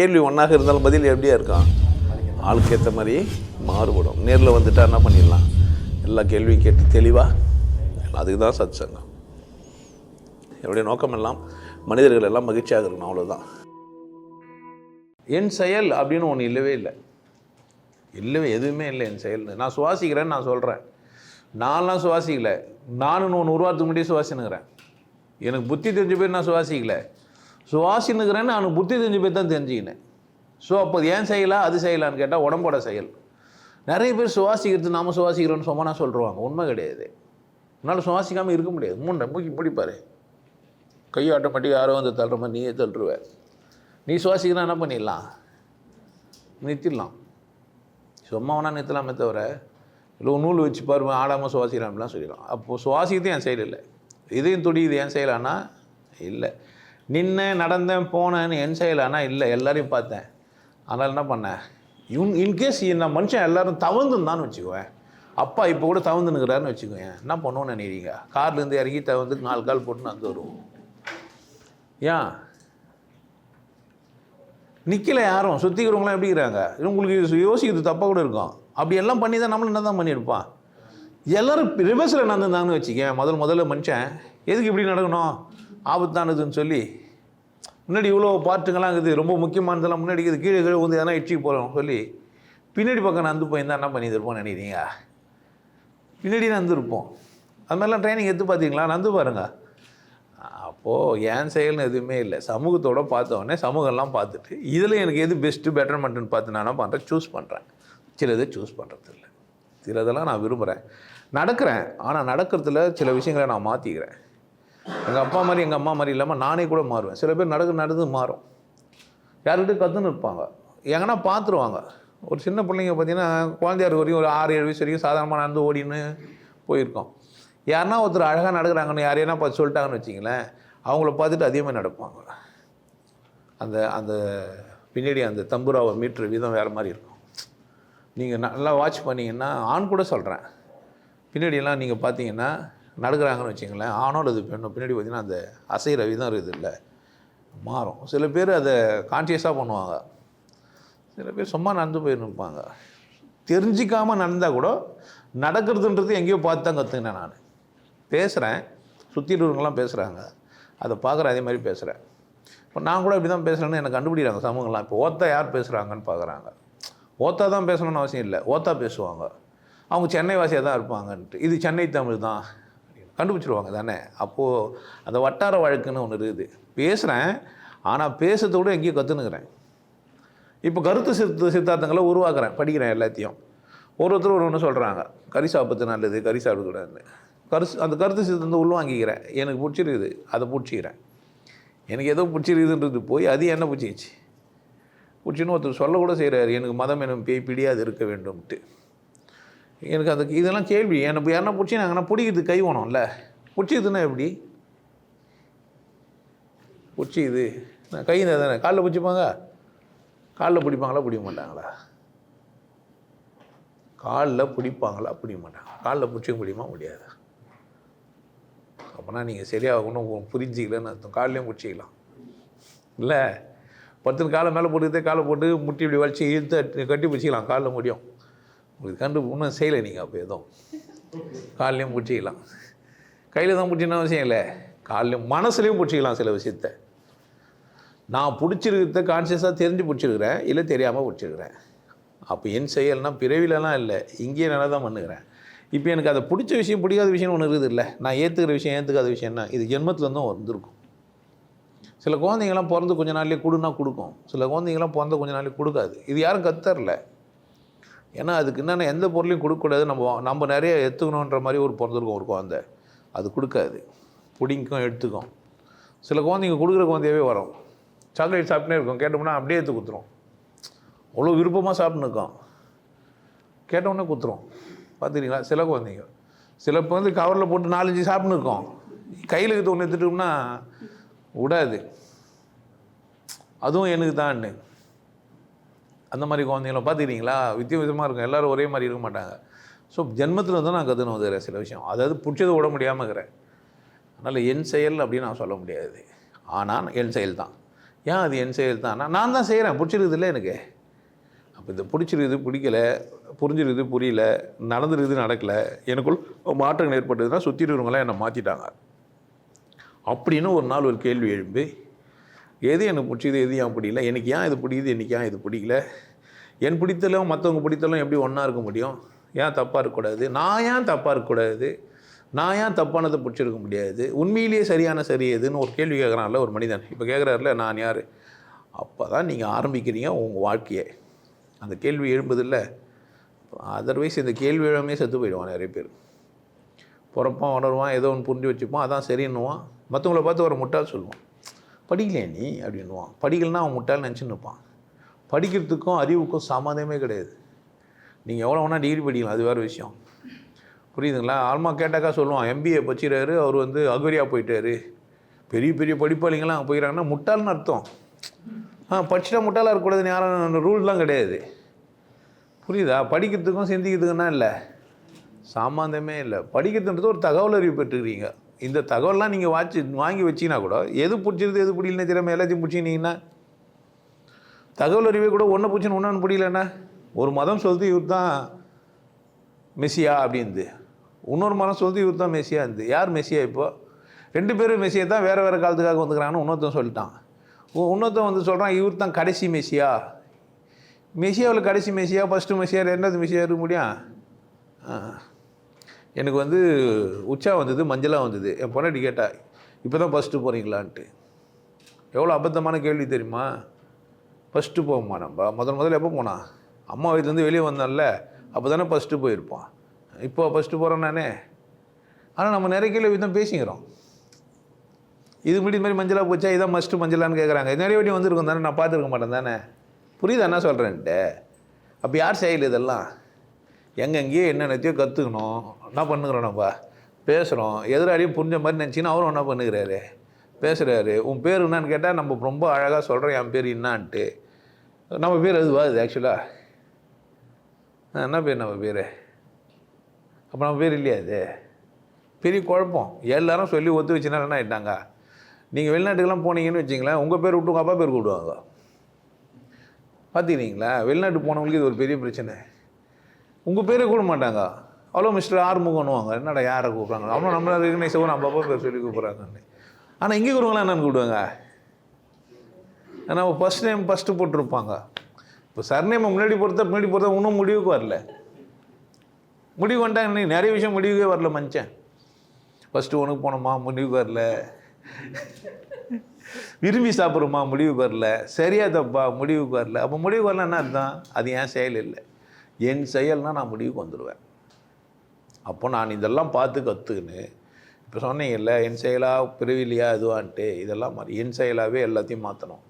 கேள்வி ஒன்றாக இருந்தாலும் பதில் எப்படியா இருக்கான் ஆளுக்கு ஏற்ற மாதிரி மாறுபடும். நேரில் வந்துட்டா என்ன பண்ணிடலாம்? எல்லா கேள்வியும் கேட்டு தெளிவாக அதுக்கு தான் சத் சங்கம் என்னுடைய நோக்கம் எல்லாம் மனிதர்கள் எல்லாம் மகிழ்ச்சியாக இருக்கணும் அவ்வளோதான் என் செயல் அப்படின்னு ஒன்று இல்லவே இல்லை. இல்லவே எதுவுமே இல்லை என் செயல். நான் சுவாசிக்கிறேன்னு நான் சொல்கிறேன் நான்லாம் சுவாசிக்கலை. நானும் ஒன்று உருவாரத்துக்கு முன்னாடியே சுவாசினுங்கிறேன் எனக்கு புத்தி தெரிஞ்ச பேர் நான் சுவாசிக்கலை. சுவாசினுக்கிறேன்னு நான் புத்தி தெரிஞ்சு போய் தான் தெரிஞ்சுக்கினேன். ஸோ அப்போ ஏன் செய்யலாம் அது செய்யலான்னு கேட்டால் உடம்போட செயல். நிறைய பேர் சுவாசிக்கிறது நாம சுவாசிக்கிறோன்னு சொன்னா சொல்கிறாங்க உண்மை கிடையாது. உன்னால் சுவாசிக்காமல் இருக்க முடியாது. மூணு மூக்கி பிடிப்பாரு கை ஆட்டோமேட்டிக் யாரோ வந்து தள்ளுற மாதிரி நீயே தள்ளுருவ. நீ சுவாசிக்கிறா என்ன பண்ணிடலாம்? நிறுத்திடலாம் சும்மா வேணால் நிறுத்தலாமே தவிர இல்லை நூல் வச்சு பாருங்க ஆடாமல் சுவாசிக்கிறான்லாம் சொல்லிடலாம். அப்போது சுவாசிக்கிறது என் செயல் இல்லை? இதையும் துடி இது ஏன் செய்யலான்னா இல்லை. நின்று நடந்தேன் போனேன்னு என் செய்யலைன்னா இல்லை எல்லாரையும் பார்த்தேன். அதனால் என்ன பண்ணேன்? இவன் இன்கேஸ் நான் மனுஷன் எல்லோரும் தவந்துருந்தான்னு வச்சுக்குவேன் அப்பா இப்போ கூட தவந்துனுக்கிறாருன்னு வச்சுக்கோங்க என்ன பண்ணுவோன்னு நினைக்கிறீங்க? கார்லேருந்து இறங்கி தவந்து நாலு கால் போட்டு வந்து வருவோம். ஏன்? நிற்கல யாரும்? சுற்றிக்கிறவங்களாம் எப்படி இருக்கிறாங்க? உங்களுக்கு யோசிக்கிறது தப்பாக கூட இருக்கும். அப்படி எல்லாம் பண்ணி தான் நம்மளும் என்ன தான் பண்ணியிருப்பான் எல்லாரும் ரிவர்ஸில் நடந்துருந்தாங்கன்னு வச்சுக்கேன் முதல் முதல்ல மனுஷன் எதுக்கு இப்படி நடக்கணும்? ஆபத்தானதுன்னு சொல்லி முன்னாடி இவ்வளோ பார்ட்டுங்கெல்லாம் இருக்குது ரொம்ப முக்கியமானதெல்லாம் முன்னாடி இது கீழே கீழே வந்து எதனா இட்சி போகிறோம் சொல்லி பின்னாடி பக்கம் நடந்து போயிருந்தா என்ன பண்ணியிருப்போம்னு நினைக்கிறீங்க? பின்னாடி நடந்துருப்போம் அது மாதிரிலாம் ட்ரைனிங் எடுத்து பார்த்தீங்களா? நடந்து பாருங்க. அப்போது ஏன் செயல்னு எதுவுமே இல்லை. சமூகத்தோடு பார்த்தோடனே சமூகம்லாம் பார்த்துட்டு இதில் எனக்கு எது பெஸ்ட்டு பெட்டர்மெண்ட்டுன்னு பார்த்து நான் என்ன பண்ணுறேன் சூஸ் பண்ணுறேன் சிலதை சூஸ் பண்ணுறது இல்லை சிலதெல்லாம் நான் விரும்புகிறேன் நடக்கிறேன். ஆனால் நடக்கிறதுல சில விஷயங்களை நான் மாற்றிக்கிறேன் எங்கள் அப்பா மாதிரி எங்கள் அம்மா மாதிரி இல்லாமல் நானே கூட மாறுவேன். சில பேர் நடக்கு நடந்து மாறும். யார்கிட்ட கற்றுன்னு இருப்பாங்க. எங்கன்னா பார்த்துருவாங்க ஒரு சின்ன பிள்ளைங்க பார்த்தீங்கன்னா குழந்தையார் வரையும் ஒரு ஆறு ஏழு வயசு வரைக்கும் சாதாரணமாக நடந்து ஓடின்னு போயிருக்கோம். யாருன்னா ஒருத்தர் அழகாக நடக்கிறாங்கன்னு யாரையெல்லாம் பார்த்து சொல்லிட்டாங்கன்னு வச்சிங்களேன் அவங்கள பார்த்துட்டு அதே மாதிரி நடப்பாங்க. அந்த அந்த பின்னாடி அந்த தம்புராவை மீட்ரு வீதம் வேறு மாதிரி இருக்கும். நீங்கள் நல்லா வாட்ச் பண்ணிங்கன்னா ஆண் கூட சொல்கிறேன் பின்னாடியெல்லாம் நீங்கள் பார்த்தீங்கன்னா நடக்கிறாங்கன்னு வச்சிங்களேன் ஆணோட அல்லது பெண்ணோ பின்னாடி பார்த்தீங்கன்னா அந்த அசைகிற தான் இருக்குது இல்லை. மாறும். சில பேர் அதை கான்சியஸாக பண்ணுவாங்க. சில பேர் சும்மா நடந்து போயிருப்பாங்க. தெரிஞ்சிக்காமல் நடந்தால் கூட நடக்கிறதுன்றது எங்கேயோ பார்த்து தான் கற்றுக்கினேன் நான். பேசுகிறேன் சுற்றி இருக்கிறவங்களாம் பேசுகிறாங்க அதை பார்க்குற அதே மாதிரி பேசுகிறேன் இப்போ நான் கூட இப்படி தான் பேசுகிறேன்னு எனக்கு கண்டுபிடிக்கிறாங்க சமூகம்லாம். இப்போ ஓத்தா யார் பேசுகிறாங்கன்னு பார்க்குறாங்க. ஓத்தா தான் பேசணும்னு அவசியம் இல்லை. ஓத்தா பேசுவாங்க. அவங்க சென்னை வாசியாக தான் இருப்பாங்கன்ட்டு. இது சென்னை தமிழ் தான். கண்டுபிடிச்சிருவாங்க தானே? அப்போது அந்த வட்டார வழக்குன்னு ஒன்று இருக்குது. பேசுகிறேன் ஆனால் பேசுறத விட எங்கேயோ கற்றுனுக்கிறேன் இப்போ கருத்து சித்த சித்தாந்தங்களை உருவாக்குறேன் படிக்கிறேன் எல்லாத்தையும். ஒரு ஒருத்தர் ஒரு ஒன்று சொல்கிறாங்க கறி சாப்பிட்றது நல்லது கறி சாப்பிடக்கூடாதுன்னு கருத்து அந்த கருத்து சித்தத்தை உள்வாங்கிக்கிறேன். எனக்கு பிடிச்சிருக்குது அதை பிடிச்சிக்கிறேன். எனக்கு ஏதோ பிடிச்சிருக்குதுன்றது போய் அது என்ன பிடிச்சிச்சு பிடிச்சின்னு ஒருத்தர் சொல்லக்கூட செய்கிறாரு எனக்கு மதம் எனும் பேய் பிடியாது இருக்க வேண்டும்ட்டு. எனக்கு அதுக்கு இதெல்லாம் கேள்வி. எனக்கு யாரா பிடிச்சி நாங்கள் பிடிக்கிறது? கை வேணும்ல. பிடிச்சிதுன்னா எப்படி? பிடிச்சி இது நான் கை தானே? காலில் பிடிச்சிப்பாங்க? காலில் பிடிப்பாங்களா? பிடிக்க மாட்டாங்களா? காலில் பிடிப்பாங்களா? பிடிக்க மாட்டாங்க காலில் பிடிச்சிக்க முடியுமா முடியாது அப்போனா நீங்கள் சரியாக ஒன்றும் புரிஞ்சிக்கலன்னு அர்த்தம். காலிலையும் பிடிச்சிக்கலாம். இல்லை? பத்து காலை மேலே போட்டுக்கிட்டே காலை போட்டு முட்டி இப்படி வலிச்சு இழுத்து கட்டி பிடிச்சிக்கலாம். காலில் முடியும். உங்களுக்கு கண்டு ஒன்றும் செய்யலை நீங்கள் அப்போ எதுவும் கால்லையும் பிடிச்சிக்கலாம். கையில் தான் பிடிச்சினா அவசியம் இல்லை. கால்லையும் மனசுலையும் பிடிச்சிக்கலாம் சில விஷயத்த. நான் பிடிச்சிருக்கிறத கான்சியஸாக தெரிஞ்சு பிடிச்சிருக்கிறேன். இல்லை தெரியாமல் பிடிச்சிருக்கிறேன். அப்போ என் செயல்னால் பிறவிலலாம் இல்லை. இங்கேயே நல்லா தான் பண்ணுகிறேன். இப்போ எனக்கு அதை பிடிச்ச விஷயம் பிடிக்காத விஷயம் ஒன்று இருக்குது இல்லை. நான் ஏற்றுக்கிற விஷயம் ஏற்றுக்காத விஷயம் என்ன இது ஜென்மத்துலேருந்தும் வந்திருக்கும். சில குழந்தைங்களாம் பிறந்து கொஞ்ச நாள்லேயே கொடுனா கொடுக்கும். சில குழந்தைங்களாம் பிறந்த கொஞ்ச நாள்லேயே கொடுக்காது. இது யாரும் கத்தரல ஏன்னா அதுக்கு என்னென்ன எந்த பொருளையும் கொடுக்கக்கூடாது. நம்ம நம்ம நிறைய எடுத்துக்கணுன்ற மாதிரி ஒரு பிறந்திருக்கும் ஒரு குழந்தை. அது கொடுக்காது. பிடிக்கும் எடுத்துக்கும். சில குழந்தைங்க கொடுக்குற குழந்தையவே வரும். சாக்லேட் சாப்பிட்டே இருக்கும். கேட்டோம்னா அப்படியே எடுத்து குத்துரும் அவ்வளோ விருப்பமாக சாப்பிட்னு கேட்டோன்னே கேட்டவுடனே குத்துரும் பார்த்துக்கிறீங்களா? சில குழந்தைங்க. சில வந்து கவரில் போட்டு நாலஞ்சு சாப்பிட்னு இருக்கோம். கையில் எடுத்து ஒன்று எடுத்துட்டோம்னா விடாது. அதுவும் எனக்கு தான்னு. அந்த மாதிரி குழந்தைங்கள பார்த்துக்கிறீங்களா வித்தியாசமாக இருக்கும். எல்லோரும் ஒரே மாதிரி இருக்க மாட்டாங்க. ஸோ ஜென்மத்தில் வந்து நான் கற்றுன வந்துக்கிறேன் சில விஷயம். அதாவது பிடிச்சது விட முடியாமல் இருக்கிறேன் அதனால் என் செயல் அப்படின்னு நான் சொல்ல முடியாது. ஆனால் என் செயல் தான். ஏன் அது என் செயல் தான் நான் நான் தான் செய்கிறேன் பிடிச்சிருக்குதுல்ல எனக்கு. அப்போ இது பிடிச்சிருக்குது பிடிக்கல புரிஞ்சிருக்குது புரியல நடந்துருக்குது நடக்கல எனக்குள் மாற்றங்கள் ஏற்பட்டதுன்னா சுற்றி இருக்கிறவங்களாம் என்னை மாற்றிட்டாங்க அப்படின்னு ஒரு நாள் ஒரு கேள்வி எழும்பி எது எனக்கு பிடிச்சது எது ஏன் பிடிக்கல? எனக்கு ஏன் இது பிடிக்குது எனக்கு ஏன் இது பிடிக்கல? என் பிடித்தலும் மற்றவங்க பிடித்தலும் எப்படி ஒன்றா இருக்க முடியும்? ஏன் தப்பாக இருக்கக்கூடாது நான் ஏன் தப்பாக இருக்கக்கூடாது நான் ஏன் தப்பானதை பிடிச்சிருக்க முடியாது? உண்மையிலேயே சரியான சரி எதுன்னு ஒரு கேள்வி கேட்குறான்ல ஒரு மனிதன். இப்போ கேட்குறாருல நான் யார்? அப்போ தான் நீங்கள் ஆரம்பிக்கிறீங்க உங்கள் வாழ்க்கையை. அந்த கேள்வி எழும்புதில்ல அதர்வைஸ் இந்த கேள்வி எழுமே செத்து போயிடுவான் நிறைய பேர். பிறப்பான் உணர்வான் ஏதோ ஒன்று புரிஞ்சு வச்சுப்பான் அதான் சரின்னுவான். மற்றவங்கள பார்த்து ஒரு முட்டாள் சொல்லுவான். படிக்கலையே நீ? அப்படின்னுவான். படிக்கலைன்னா அவன் முட்டாள் நினச்சின்னு இருப்பான். படிக்கிறதுக்கும் அறிவுக்கும் சம்மந்தமே கிடையாது. நீங்கள் எவ்வளோ வேணால் டிகிரி படிக்கலாம் அது வேறு விஷயம். புரியுதுங்களா? ஆல்மா கேட்டாக்கா சொல்லுவான் எம்பிஏ படிச்சிடாரு அவர் வந்து அகரியா போயிட்டாரு. பெரிய பெரிய படிப்பாளிங்களாம் போயிடறாங்கன்னா முட்டாள்னு அர்த்தம். ஆ படிச்சுட்டா முட்டாளாக இருக்கக்கூடாதுன்னு யாரும் ரூல்லாம் கிடையாது. புரியுதா? படிக்கிறதுக்கும் சிந்திக்கிறதுக்குன்னா இல்லை. சாமாந்தமே இல்லை. படிக்கிறதுன்றது ஒரு தகவல் அறிவு பெற்றுக்கிறீங்க. இந்த தகவல்லாம் நீங்கள் வாட்சி வாங்கி வச்சிங்கன்னா கூட எது பிடிச்சிருது எது பிடிக்கலன்னு தெரியாமல் எல்லாத்தையும் பிடிச்சிக்கினீங்கன்னா தகவல் அறிவே கூட ஒன்று பிடிச்சின்னு ஒன்று பிடிக்கலண்ணா ஒரு மதம் சொல்லுது இவர் தான் மெஸ்ஸியா அப்படின்து இன்னொரு மதம் சொல்லுது இவர் தான் மெஸ்ஸியா இருந்து யார் மெஸ்ஸியா இப்போ? ரெண்டு பேரும் மெஸ்ஸியை தான் வேறு வேறு காலத்துக்காக வந்துக்கிறாங்கன்னு இன்னொருத்தன் சொல்லிட்டான். இன்னொருத்தன் வந்து சொல்கிறான் இவர் தான் கடைசி மெஸ்ஸியா. மெஸ்ஸியாவில் கடைசி மெஸ்ஸியா ஃபஸ்ட்டு மெஸ்ஸியா ரெண்டாவது மெஸ்ஸியா இருக்க முடியும்? ஆ. எனக்கு வந்து உச்சா வந்தது மஞ்சளாக வந்தது. என் பொண்ணாடி கேட்டா இப்போ தான் ஃபஸ்ட்டு போகிறீங்களான்ட்டு எவ்வளோ அபத்தமான கேள்வி தெரியுமா? ஃபஸ்ட்டு போகுமா நம்ம? முதல் முதல்ல எப்போ போனான் அம்மா வீட்டிலேருந்து வெளியே வந்தோம்ல அப்போ தானே ஃபஸ்ட்டு போயிருப்பான் இப்போ ஃபஸ்ட்டு போகிறோம் நானே. ஆனால் நம்ம நிறைய கேள்வி தான் பேசிக்கிறோம். இது முடி மாதிரி மஞ்சளாக போச்சா? இதான் மஸ்ட்டு மஞ்சளான்னு கேட்குறாங்க நிறைய வாட்டி வந்திருக்கோம் தானே? நான் பார்த்துருக்க மாட்டேன் தானே? புரியுதா? என்ன சொல்கிறேன்ட்டு அப்போ யார் செய்யல இதெல்லாம்? எங்கெங்கேயோ என்னென்னத்தையோ கற்றுக்கணும் என்ன பண்ணுகிறோம் நம்ம? பேசுகிறோம் எதிராளியும் புரிஞ்ச மாதிரி நினச்சின்னா அவரும் என்ன பண்ணுகிறாரு? பேசுகிறாரு உன் பேர் என்னன்னு கேட்டால் நம்ம ரொம்ப அழகாக சொல்கிறோம் என் பேர் என்னான்ட்டு நம்ம பேர் அதுவா அது ஆக்சுவலாக என்ன பேர் நம்ம பேர்? அப்போ நம்ம பேர் இல்லையா அது பெரிய குழப்பம். எல்லாரும் சொல்லி ஒத்து வச்சுனா என்ன ஆகிட்டாங்க நீங்கள் வெளிநாட்டுக்கெல்லாம் போனீங்கன்னு வச்சிங்களேன் உங்கள் பேர் விட்டு உங்கள் அப்பா பேர் கூப்பிடுவாங்க பார்த்துக்கிறீங்களா வெளிநாட்டு போனவங்களுக்கு இது ஒரு பெரிய பிரச்சனை. உங்கள் பேரே கூட மாட்டாங்க அவ்வளோ மிஸ்டர் ஆறுமுகன்னுவாங்க. என்னடா யாரை கூப்பிட்றாங்க? அவ்வளோ நம்மள ரெகனைஸ் நம்ம அப்பா பேர் சொல்லி கூப்பிட்றாங்கன்னு ஆனால் இங்கே இருக்கிறவங்களாம் என்னன்னு கூப்பிடுவாங்க? ஏன்னா ஃபஸ்ட் நேம் ஃபஸ்ட்டு போட்டிருப்பாங்க. இப்போ சர்நேமை முன்னாடி பொறுத்த முன்னாடி பொறுத்த இன்னும் முடிவுக்கு வரல. முடிவு வந்துட்டாங்க நீ நிறைய விஷயம் முடிவுக்கே வரல மனுஷன். ஃபஸ்ட்டு உனக்கு போனோமா முடிவுக்கு வரல. விரும்பி சாப்பிட்றோமா முடிவுக்கு வரல. சரியா தப்பா முடிவுக்கு வரல. அப்போ முடிவுக்கு வரல என்ன அது என் செயல் இல்லை. என் செயல்னால் நான் முடிவுக்கு வந்துடுவேன் அப்போ நான் இதெல்லாம் பார்த்து கற்றுக்கின்னு இப்போ சொன்னீங்கல்ல என் செயலாக பிறவிலையா இதுவான்ட்டு இதெல்லாம் மாதிரி என் செயலாகவே எல்லாத்தையும் மாற்றணும்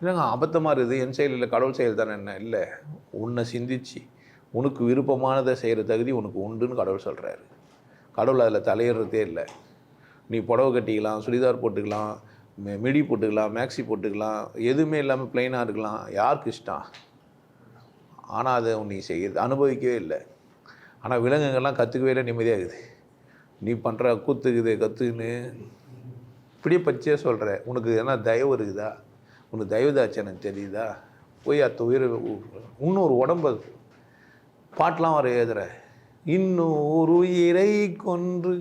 இல்லைங்க அபத்தமாக இருக்குது. என் செயல் இல்லை கடவுள் செயல் தானே? என்ன இல்லை. உன்னை சிந்திச்சு உனக்கு விருப்பமானதை செய்கிற தகுதி உனக்கு உண்டுன்னு கடவுள் சொல்கிறாரு கடவுள் அதில் தலையிடுறதே இல்லை. நீ புடவை கட்டிக்கலாம் சுடிதார் போட்டுக்கலாம் மெ- மிடி போட்டுக்கலாம் மேக்ஸி போட்டுக்கலாம் எதுவுமே இல்லாமல் ப்ளைனாக இருக்கலாம். யாருக்கு இஷ்டம்? ஆனால் அதை நீ செய்கிறது அனுபவிக்கவே இல்லை. ஆனால் விலங்குகள்லாம் கற்றுக்கவே இல்லை நிம்மதியாக இருக்குது. நீ பண்ணுற கூத்துக்குது கற்றுக்குன்னு இப்படியே பச்சையாக சொல்கிற உனக்கு என்ன தயவு இருக்குதா? உனக்கு தயவுதாச்சு எனக்கு தெரியுதா? போய் அத்த உயிரை இன்னொரு உடம்பு பாட்டெலாம் வர எழுதுற இன்னொரு உயிரை கொன்று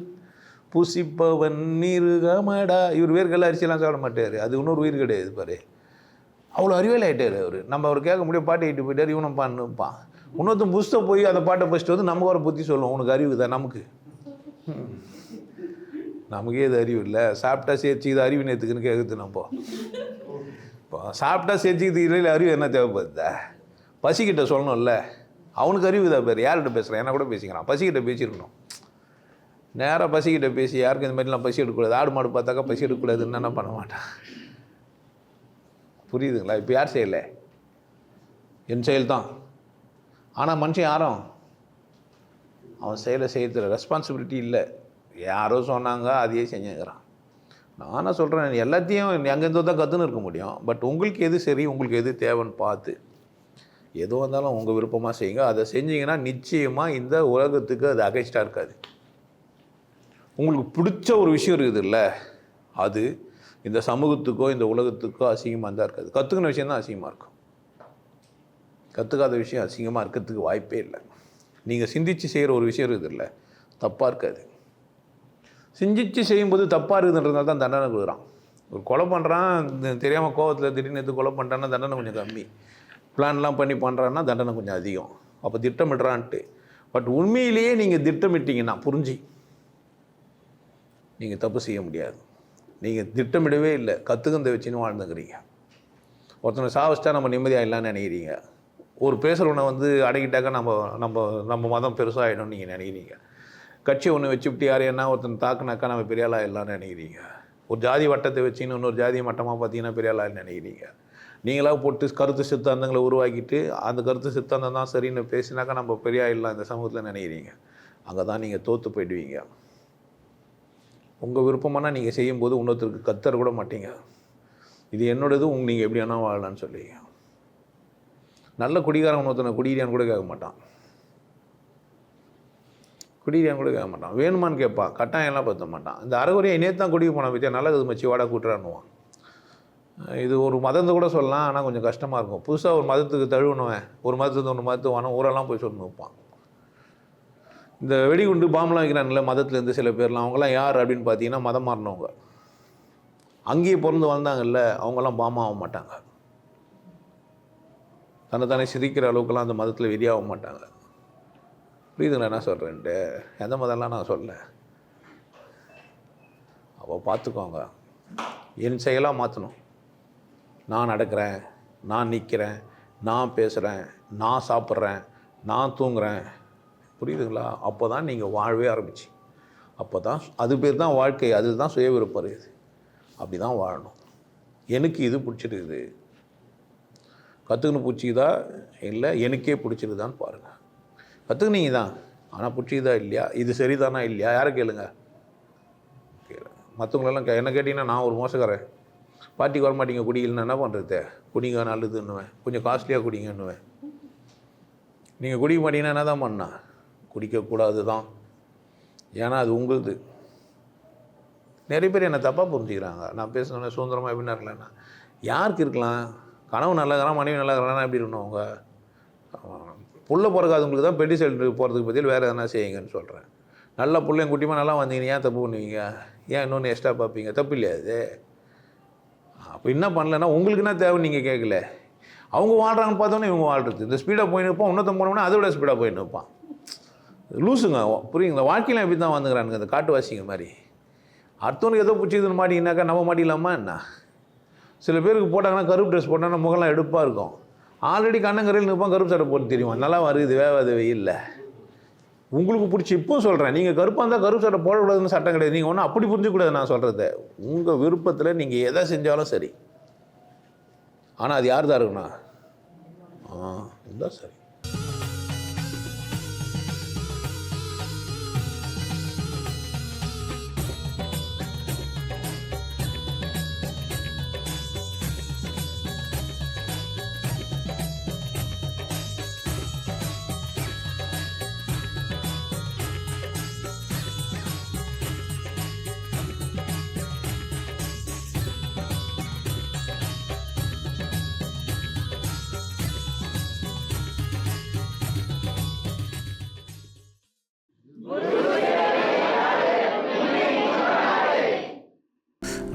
புசிப்பவன் மிருகமடா இவர் வேர்கள் அரிசியெல்லாம் சாப்பிட மாட்டார். அது இன்னொரு உயிர் கிடையாது பாரு. அவ்வளோ அறிவியல் ஆகிட்டார் அவர். நம்ம அவர் கேட்க முடியும் பாட்டு இட்டு போயிட்டார் இவனும் பண்ணுப்பான் இன்னொருத்தன் புஸ்தை போய் அந்த பாட்டை ஃபஸ்ட்டு வந்து நமக்கு வர புத்தி சொல்லுவோம் உனக்கு அறிவு தான் நமக்கு. நமக்கே இது அறிவு இல்லை. சாப்பிட்டா சேர்த்து இது அறிவு நேற்றுக்குன்னு கேட்குது நம்ம. இப்போ சாப்பிட்டா சேர்த்துக்கிது இல்லை அறிவு என்ன தேவைப்படுதா பசிக்கிட்ட சொல்லணும்ல. அவனுக்கு அறிவு தான் பேர். யார்கிட்ட பேசுகிறேன் என்ன கூட பேசிக்கிறான். பசிக்கிட்ட பேசியிருக்கணும். நேராக பசிக்கிட்ட பேசி யாருக்கும் இந்த மாதிரிலாம் பசி எடுக்கக்கூடாது. ஆடு மாடு பார்த்தாக்கா பசி எடுக்கக்கூடாதுன்னு என்ன பண்ண மாட்டான்? புரியுதுங்களா? இப்போ யார் செய்யலை என் செயல் தான் ஆனால் மனுஷன் யாரும்? அவன் செயலை செய்யறதுல ரெஸ்பான்சிபிலிட்டி இல்லை. யாரோ சொன்னாங்க அதையே செஞ்சுக்கிறான். நானும் சொல்கிறேன் எல்லாத்தையும் எங்கேருந்தோ தான் கற்றுன்னு இருக்க முடியும். பட் உங்களுக்கு எது சரி உங்களுக்கு எது தேவைன்னு பார்த்து. எது வந்தாலும் உங்கள் விருப்பமாக செய்யுங்க. அதை செஞ்சீங்கன்னா நிச்சயமாக இந்த உலகத்துக்கு அது அகைஸ்டாக இருக்காது. உங்களுக்கு பிடிச்ச ஒரு விஷயம் இருக்குதுல்ல அது இந்த சமூகத்துக்கோ இந்த உலகத்துக்கோ அசிங்கமாக தான் இருக்காது. கற்றுக்கின விஷயம் தான் அசிங்கமாக இருக்கும். கற்றுக்காத விஷயம் அசிங்கமாக இருக்கிறதுக்கு வாய்ப்பே இல்லை. நீங்கள் சிந்திச்சு செய்கிற ஒரு விஷயம் இருக்குது இல்லை தப்பாக இருக்காது. சிந்திச்சு செய்யும்போது தப்பாக இருக்குதுன்றதுனால தான் தண்டனை கொடுக்குறான். ஒரு கொலை பண்ணுறான் தெரியாமல் கோவத்தில் திடீர்னு எடுத்து கொலை பண்ணுறான்னா தண்டனை கொஞ்சம் கம்மி. பிளான்லாம் பண்ணி பண்ணுறான்னா தண்டனை கொஞ்சம் அதிகம். அப்போ திட்டமிடுறான்ட்டு. பட் உண்மையிலேயே நீங்கள் திட்டமிட்டீங்கன்னா புரிஞ்சு. நீங்கள் தப்பு செய்ய முடியாது. நீங்கள் திட்டமிடவே இல்லை கற்றுக்கந்த வச்சுன்னு வாழ்ந்துக்கிறீங்க. ஒருத்தனை சாவச்சிட்டா நம்ம நிம்மதியாக இல்லைன்னு நினைக்கிறீங்க. ஒரு பேசுகிறவனை வந்து அடக்கிட்டாக்கா நம்ம நம்ம நம்ம மதம் பெருசாகிடும்னு நீங்கள் நினைக்கிறீங்க. கட்சி ஒன்று வச்சுப்பிட்டு யார் என்ன ஒருத்தன் தாக்குனாக்கா நம்ம பெரிய ஆளாக இல்லைன்னு நினைக்கிறீங்க. ஒரு ஜாதி வட்டத்தை வச்சுன்னு இன்னொரு ஜாதி மட்டமாக பார்த்தீங்கன்னா பெரிய ஆளாக நினைக்கிறீங்க. நீங்களாக போட்டு கருத்து சித்தாந்தங்களை உருவாக்கிட்டு அந்த கருத்து சித்தாந்தம் தான் சரின்னு பேசினாக்கா நம்ம பெரிய ஆயிடலாம் இந்த சமூகத்தில் நினைக்கிறீங்க. அங்கே தான் நீங்கள் தோற்று போயிடுவீங்க. உங்கள் விருப்பமானால் நீங்கள் செய்யும்போது இன்னொருத்தருக்கு கத்தர் கூட மாட்டீங்க. இது என்னோடது உங்க நீங்கள் எப்படி வேணால் வாழலாம்னு சொல்லி நல்ல குடிகாரன் ஒருத்தனை குடிக்கிறான்னு கூட கேட்க மாட்டான். குடிக்கிறான்னு கூட கேட்க மாட்டான். வேணுமான்னு கேட்பான் கட்டாயம்லாம் பற்ற மாட்டான். இந்த அறகுறையை நேற்று தான் குடிக்க போன பற்றியா நல்லது மச்சி வாடா கூட்டுறான்னுவான். இது ஒரு மதத்தை கூட சொல்லலாம் ஆனால் கொஞ்சம் கஷ்டமாக இருக்கும். புதுசாக ஒரு மதத்துக்கு தழுவுனவன் ஒரு மதத்துக்கு ஒன்று மதத்துக்கு வானம் ஊரெல்லாம் போய் சொல்லி வைப்பான். இந்த வெடிகுண்டு பாம்பெலாம் வைக்கிறான்ல மதத்துலேருந்து சில பேர்லாம். அவங்களாம் யார் அப்படின்னு பார்த்தீங்கன்னா மதம் மாறினவங்க. அங்கேயே பிறந்து வந்தாங்கல்ல அவங்கெல்லாம் பாமாக ஆக மாட்டாங்க. தன்னைத்தானே சிரிக்கிற அளவுக்குலாம் அந்த மதத்தில் வெறியாக மாட்டாங்க. புரியுதுங்களா என்ன சொல்கிறேன்ட்டு எந்த மதம்லாம் நான் சொல்ல அப்போ பார்த்துக்கோங்க என் செயலாக மாற்றணும் நான் நடக்கிறேன் நான் நிற்கிறேன் நான் பேசுகிறேன் நான் சாப்பிட்றேன் நான் தூங்குறேன். புரியுதுங்களா? அப்போ தான் நீங்கள் வாழவே ஆரம்பிச்சு. அப்போ தான் அது பேர் தான் வாழ்க்கை அதுதான் சுய விருப்பம் இது அப்படி தான் வாழணும். எனக்கு இது பிடிச்சிருக்குது. கற்றுக்கணும் பிடிச்சிதா இல்லை எனக்கே பிடிச்சிருதான்னு பாருங்கள் கற்றுக்குனீங்க தான். ஆனால் பிடிச்சிதா இல்லையா? இது சரிதானா இல்லையா? யாரை கேளுங்க? மற்றவங்களெல்லாம் கே என்ன கேட்டிங்கன்னா நான் ஒரு மோசக்காரன். பார்ட்டிக்கு வர மாட்டீங்க குடிக்கலன்னா என்ன பண்ணுறது குடிங்க நல்லதுன்னுவேன். கொஞ்சம் காஸ்ட்லியாக குடிங்கன்னுவேன். நீங்கள் குடிக்க மாட்டீங்கன்னா என்ன தான் பண்ணா? குடிக்கக்கூடாது தான் ஏன்னா அது உங்களுது. நிறைய பேர் என்னை தப்பாக புரிஞ்சுக்கிறாங்க. நான் பேசுனேன் சுதந்திரமாக எப்படின்னா இருக்கலன்னா யாருக்கு இருக்கலாம்? கனவு நல்லா இருக்கிறான் மனைவி நல்லா இருக்கிறான்னா எப்படி இருக்கணும் அவங்க? புள்ள பிறக்காதவங்களுக்கு தான் பெட்டி செல்ட்டு போகிறதுக்கு பதில் வேறு எதனா செய்யுங்கன்னு சொல்கிறேன் நல்ல பிள்ளைங்க குட்டிமா நல்லா வந்தீங்க ஏன் தப்பு பண்ணுவீங்க? ஏன் இன்னொன்று எக்ஸ்ட்ரா பார்ப்பீங்க? தப்பு இல்லையா அது அப்போ என்ன பண்ணலன்னா உங்களுக்கு என்ன தேவை நீங்கள் கேட்கல. அவங்க வாழ்கிறாங்கன்னு பார்த்தோன்னே இவங்க வாழ்றது. இந்த ஸ்பீடாக போயின்னு இருப்பான் இன்னொருத்தன் போனோம்னா அதை விட ஸ்பீடாக போயின்னு இருப்பான். லூசுங்க புரியுங்களா வாழ்க்கையில் எப்படி தான் வந்துக்கிறானுங்க இந்த காட்டுவாசிங்க மாதிரி. அடுத்தவனுக்கு ஏதோ பிடிச்சிதுன்னு மாட்டிங்கனாக்கா நம்ம மாட்டிக்கலாமா என்ன? சில பேருக்கு போட்டாங்கன்னா கருப்பு ட்ரெஸ் போட்டாங்கன்னா முகம்லாம் எடுப்பாக இருக்கும். ஆல்ரெடி கண்ணங்கரையில் நிற்பான் கருப்பு சட்டை போட்டு தெரியும்? நல்லா வருது வேவாது இல்லை உங்களுக்கு பிடிச்சி இப்பவும் சொல்கிறேன் நீங்கள் கருப்பாக இருந்தால் கருப்பு சட்டை போடக்கூடாதுன்னு சட்டம் கிடையாது. நீங்கள் ஒன்றும் அப்படி புரிஞ்சுக்கூடாது நான் சொல்கிறத உங்கள் விருப்பத்தில் நீங்கள் எதை செஞ்சாலும் சரி. ஆனால் அது யார் தான் இருக்குண்ணா ஆ இதுதான் சரி.